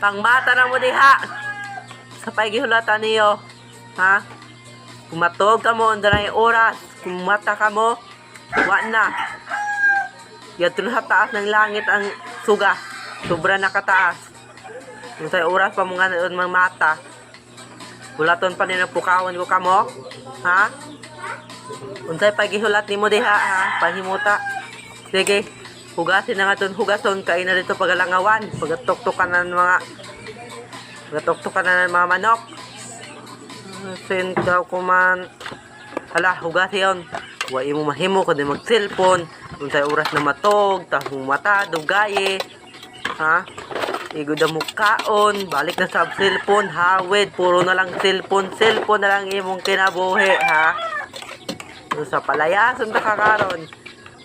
Pangmata na mo diha. Sa paigihulatan niyo. Ha? Kung matog ka mo, andan yung oras. Kung mata ka mo, wa na. Yato na taas ng langit ang suga. Sobra na kataas. Kung sa oras pa na mga mata. Hulaton pa nila pukawan ko kamo. Ha? Unsay pagihulat nimo diha ha? Pahimuta. Sige. Hugasin na nga ton hugason kay na dito pagalangawan. Pagatok-tokan na ng mga pagatok-tokan na ng mga manok. Sin ka kuman. Hala, hugas yon. Wa imo mahimo kundi mag-cellphone. Unsay oras na matog, tahong mata, dugaye. Ha? Igod ang mukhaon, balik na sa cellphone, hawid, puro na lang cellphone, cellphone na lang imong kinabuhi, ha? So, sa palayason ta kakaron,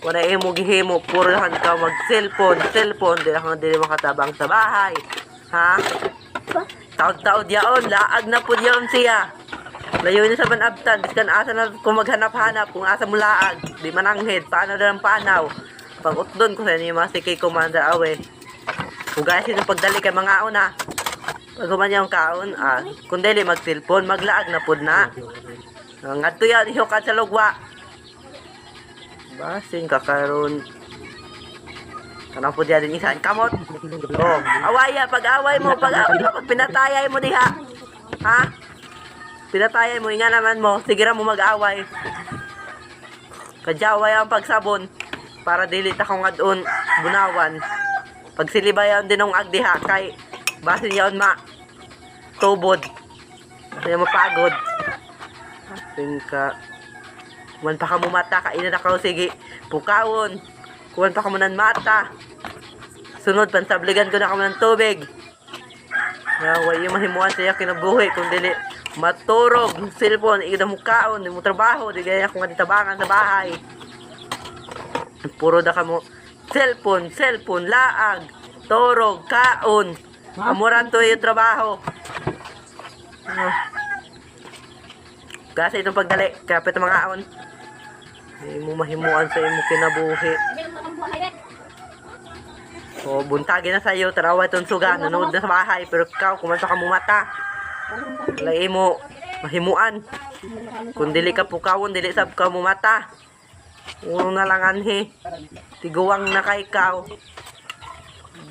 wala imo gihimo, puro lang ka mag cellphone, cellphone, di lang dili makatabang sa bahay, ha? Taod-taod yaon, laag na po yaon siya. Layo niya sa banabtan, biskan asa na kung maghanap-hanap, kung asa mo laag, di mananghid, paano na lang panaw. Pang utdon ko sa inyo, mga sikay commander awe. Hugasin ang pagdali kay mga una. Pag human yung kaon, ah, kung dili mag-cellphone, maglaag na pud na. Ang adto yan, iho ka sa lugwa. Basin ka karon. Kanang po diya din isa, kamot. Oh, awaya, pag-away mo, pag, pag pinatayay mo diha. Ha? Pinatayay mo, nga naman mo, sige mo mag-away. Kadyaway ang pagsabon para dili ta kong adun bunawan. Pag silibayan din ng agdiha kay basin yaon ma tubod. Kaya mapagod. Ating ka Kuman pa ka mo mata, kainin na ka sige. Pukawon. Kuman pa ka mo ng mata. Sunod, pansabligan ko na ka ng tubig. Naway yung mahimuan siya kinabuhi kung dili maturog cellphone, ida mo kaon, di mo trabaho, di gaya kung tabangan sa bahay. Puro da ka mo cellphone, cellphone, laag, torog, kaon. Amuran to yung trabaho. Ano? Kasi itong pagdali, kapit mga aon. Hindi mo mahimuan sa imo kinabuhi. O, buntagi na sa'yo, tarawa itong suga, nanood na sa bahay, pero ikaw, kumanta ka mo mata. Lay mo, mahimuan. Kung dili ka pukawon, dili sab ka mo mata. Uno na lang anhi. Tiguwang na kay ikaw.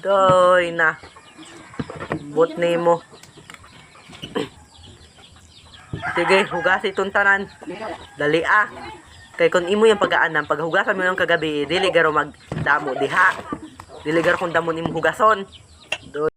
Doy na. Bot ni mo. Sige, hugas itong tanan. Dali ah. Kay kung imo yung pag-aanam, pag hugasan mo yung kagabi, dili garo magdamo diha. Dili garo kung damo nimo hugason.